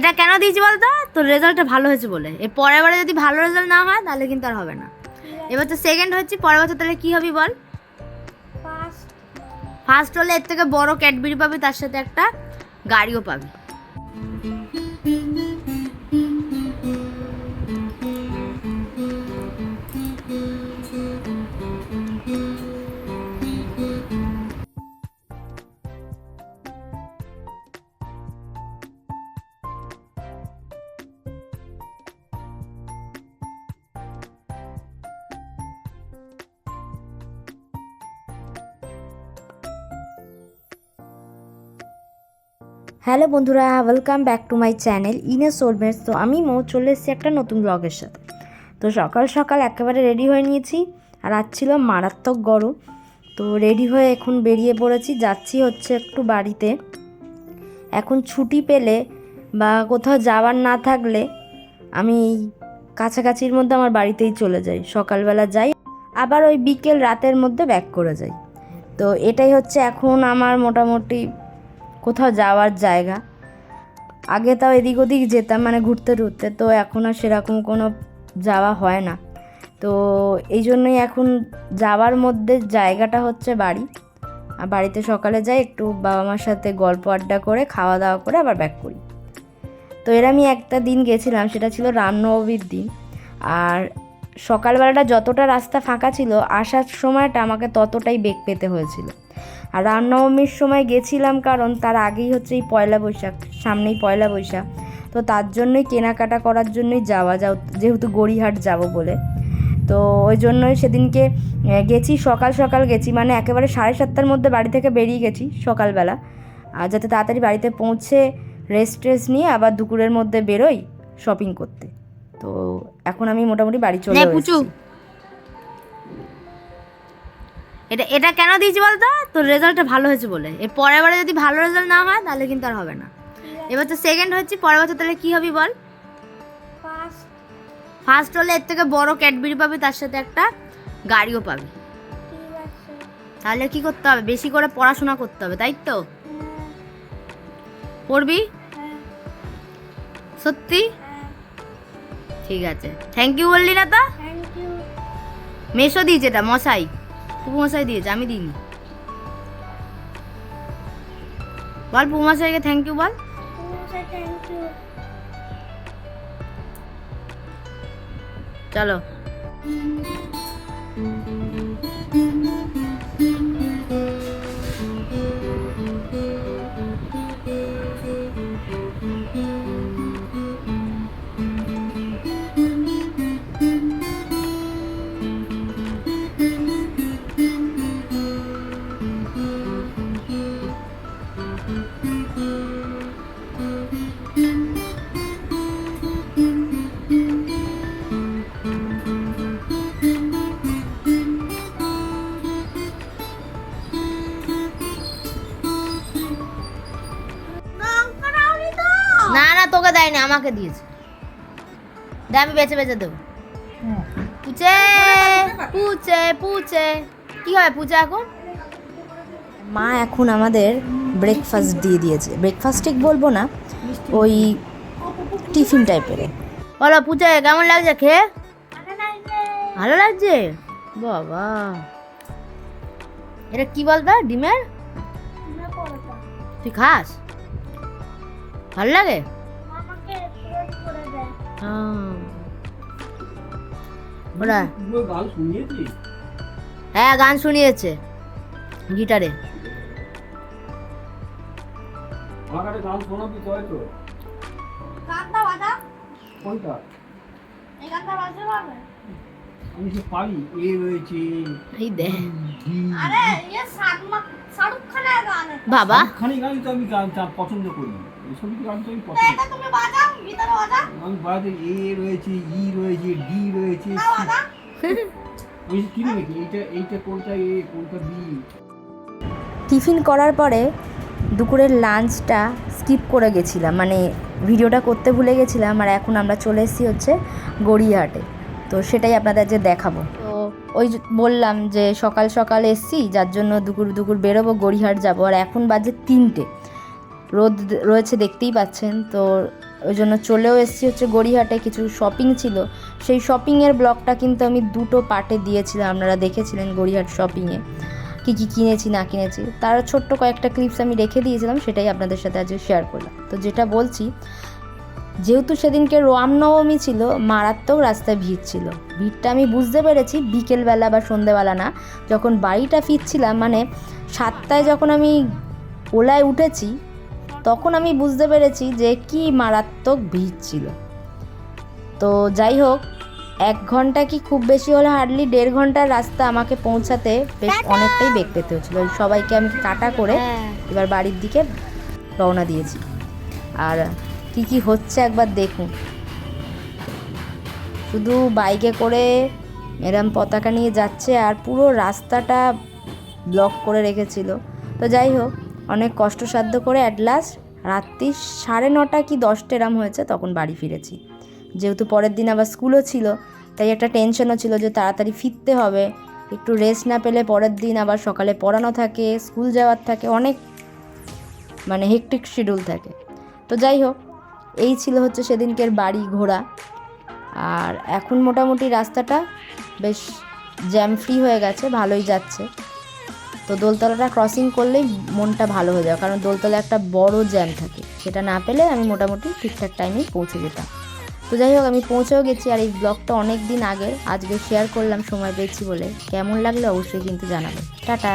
এটা কেন দিয়েছি বলতো? তোর রেজাল্টটা ভালো হয়েছে বলে। এর পরের বারে যদি ভালো রেজাল্ট না হয় তাহলে কিন্তু আর হবে না। এবার তো সেকেন্ড হচ্ছে পরের বছর তাহলে কি হবি বল? ফার্স্ট হলে এর থেকে বড় ক্যাডবেরি পাবি তার সাথে একটা গাড়িও পাবি। হ্যালো বন্ধুরা welcome back to my channel ইনে সোলমেটস তো আমি মৌ, চলে এসেছি একটা নতুন ব্লগের সাথে। তো সকাল সকাল একেবারে রেডি হয়ে নিয়েছি, আর আজ ছিল মারাত্মক গরম। তো রেডি হয়ে এখন বেরিয়ে পড়েছি, যাচ্ছি হচ্ছে একটু বাড়িতে। এখন ছুটি পেলে বা কোথাও যাওয়ার না থাকলে আমি কাছাকাছির মধ্যে আমার বাড়িতেই চলে যাই, সকালবেলা যাই, আবার ওই বিকেল রাতের মধ্যে ব্যাক করে যাই। তো এটাই হচ্ছে এখন আমার মোটামুটি কোথাও যাওয়ার জায়গা। আগে তাও এদিক ওদিক যেতাম মানে ঘুরতে টুরতে, তো এখন আর সেরকম কোনো যাওয়া হয় না। তো এই জন্যই এখন যাওয়ার মধ্যে জায়গাটা হচ্ছে বাড়ি। আর বাড়িতে সকালে যাই, একটু বাবা মার সাথে গল্প আড্ডা করে, খাওয়া দাওয়া করে আবার ব্যাক করি। তো এর আমি একটা দিন গেছিলাম, সেটা ছিল রামনবমীর দিন। আর সকালবেলাটা যতটা রাস্তা ফাঁকা ছিল, আসার সময়টা আমাকে ততটাই বেগ পেতে হয়েছিল। আর রামনবমীর সময় গেছিলাম কারণ তার আগেই হচ্ছে এই পয়লা বৈশাখ সামনেই পয়লা বৈশাখ। তো তার জন্যই কেনাকাটা করার জন্যই যাওয়া যাও যেহেতু গড়িহাট যাব বলে। তো ওই জন্যই সেদিনকে গেছি সকাল সকাল গেছি মানে একেবারে সাড়ে সাতটার মধ্যে বাড়ি থেকে বেরিয়ে গেছি সকালবেলা। আর যাতে তাড়াতাড়ি বাড়িতে পৌঁছে রেস্ট টেস্ট নিয়ে আবার দুপুরের মধ্যে বেরোই শপিং করতে। তো এখন আমি মোটামুটি বাড়ি চলে নে, এসেছি। এটা এটা কেন দিয়েছি বলতো? তোর রেজাল্টটা ভালো হয়েছে বলে। এর পরের বারে যদি ভালো রেজাল্ট না হয় তাহলে কিন্তু আর হবে না। এবার তো সেকেন্ড হচ্ছে পরের বছর তাহলে কি হবি বল? ফার্স্ট হলে এর থেকে বড় ক্যাডবেরি পাবি তার সাথে একটা গাড়িও পাবি। তাহলে কি করতে হবে? বেশি করে পড়াশোনা করতে হবে তাই তো? পড়বি? হ্যাঁ। সত্যি? হ্যাঁ। ঠিক আছে। থ্যাংক ইউ বললি না তো? মেশো দিয়েছে এটা মশাই। পুপু দিয়েছে আমি দিইনি বল পুপু মশাইকে থ্যাংক ইউ বল। চলো। তোকে দেয়নি আমাকে দিয়েছে। দে আমি বেছে বেছে দেবো। পুচে পুচে পুচে। কি হয় পুচে এখন? মা এখন আমাদের ব্রেকফাস্ট দিয়ে দিয়েছে। ব্রেকফাস্ট ঠিক বলব না ওই টিফিন টাইপের বলো পুচে কেমন লাগছে? খেয়ে? ভালো লাগছে। বাবা। এটা কি বলতো ডিমের? তুই খাস? ভালো লাগে? ওরা। গান শুনিয়েছি হ্যাঁ গান শুনিয়েছে গিটারে। ইয়ে। বাবা। গান তো আমি গান পছন্দ করি। এই সবই গান তো আমি পছন্দ আমি বাড়িতে এ রয়েছে ই রয়েছে ডি রয়েছে নাকি? এইটা এইটা কোনটা এ কোনটা বি? টিফিন করার পরে দুপুরের লাঞ্চটা স্কিপ করে গেছিলাম। মানে ভিডিওটা করতে ভুলে গেছিলাম আর এখন আমরা চলে এসেছি হচ্ছে গড়িয়াহাটে। তো সেটাই আপনাদের যে দেখাবো। তো ওই বললাম যে সকাল সকাল এসছি যার জন্য দুপুর দুপুর বেরোবো গড়িয়াহাট যাব। আর এখন বাজে তিনটে। রোদ রয়েছে দেখতেই পাচ্ছেন। তো ওই জন্য চলেও এসেছি হচ্ছে গড়িহাটে কিছু শপিং ছিল। সেই শপিংয়ের ব্লগটা কিন্তু আমি দুটো পার্টে দিয়েছিলাম, আপনারা দেখেছিলেন গড়িহাট শপিংয়ে কী কী কিনেছি, না কিনেছি, তার ছোট্ট কয়েকটা ক্লিপস আমি রেখে দিয়েছিলাম, সেটাই আপনাদের সাথে আজকে শেয়ার করলাম। তো যেটা বলছি, যেহেতু সেদিনকে রামনবমী ছিল, মারাত্মক রাস্তায় ভিড় ছিল। ভিড়টা আমি বুঝতে পেরেছি, বিকেলবেলা বা সন্ধেবেলা না, যখন বাড়িটা ফিরছিলাম মানে সাতটায় যখন আমি ওলায় উঠেছি তখন আমি বুঝতে পেরেছি যে কি মারাত্মক ভিড় ছিল। তো যাই হোক এক ঘণ্টা কি খুব বেশি হলে হার্ডলি দেড় ঘণ্টার রাস্তা আমাকে পৌঁছাতে বেশ অনেকটাই বেগ পেতে হচ্ছিল ওই সবাইকে আমি কাটা করে হ্যাঁ। এবার বাড়ির দিকে রওনা দিয়েছি। আর কি কি হচ্ছে একবার দেখুন। শুধু বাইকে করে এরম পতাকা নিয়ে যাচ্ছে আর পুরো রাস্তাটা ব্লক করে রেখেছিল। তো যাই হোক অনেক কষ্টসাধ্য করে অ্যাট লাস্ট রাত্রি সাড়ে নটা কি দশটা এরম হয়েছে তখন বাড়ি ফিরেছি। যেহেতু পরের দিন আবার স্কুলও ছিল, তাই একটা টেনশনও ছিল যে তাড়াতাড়ি ফিরতে হবে। একটু রেস্ট না পেলে পরের দিন আবার সকালে পড়ানো থাকে স্কুল যাওয়ার থাকে, অনেক মানে হেকটিক শিডিউল থাকে। তো যাই হোক, এই ছিল হচ্ছে সেদিনকের বাড়ি ঘোরা। আর এখন মোটামুটি রাস্তাটা বেশ জ্যাম ফ্রি হয়ে গেছে, ভালোই যাচ্ছে। তো দোলতলাটা ক্রসিং করলেই মনটা ভালো হয়ে যাবে, কারণ দোলতলা একটা বড় জ্যাম থাকে। সেটা না পেলে আমি মোটামুটি ঠিকঠাক টাইমেই পৌঁছে যেতাম। তো যাই হোক, আমি পৌঁছেও গেছি আর এই ব্লগটা অনেক দিন আগে আজকে শেয়ার করলাম, সময় পেয়েছি বলে। কেমন লাগলে অবশ্যই কিন্তু জানাবেন। টাটা!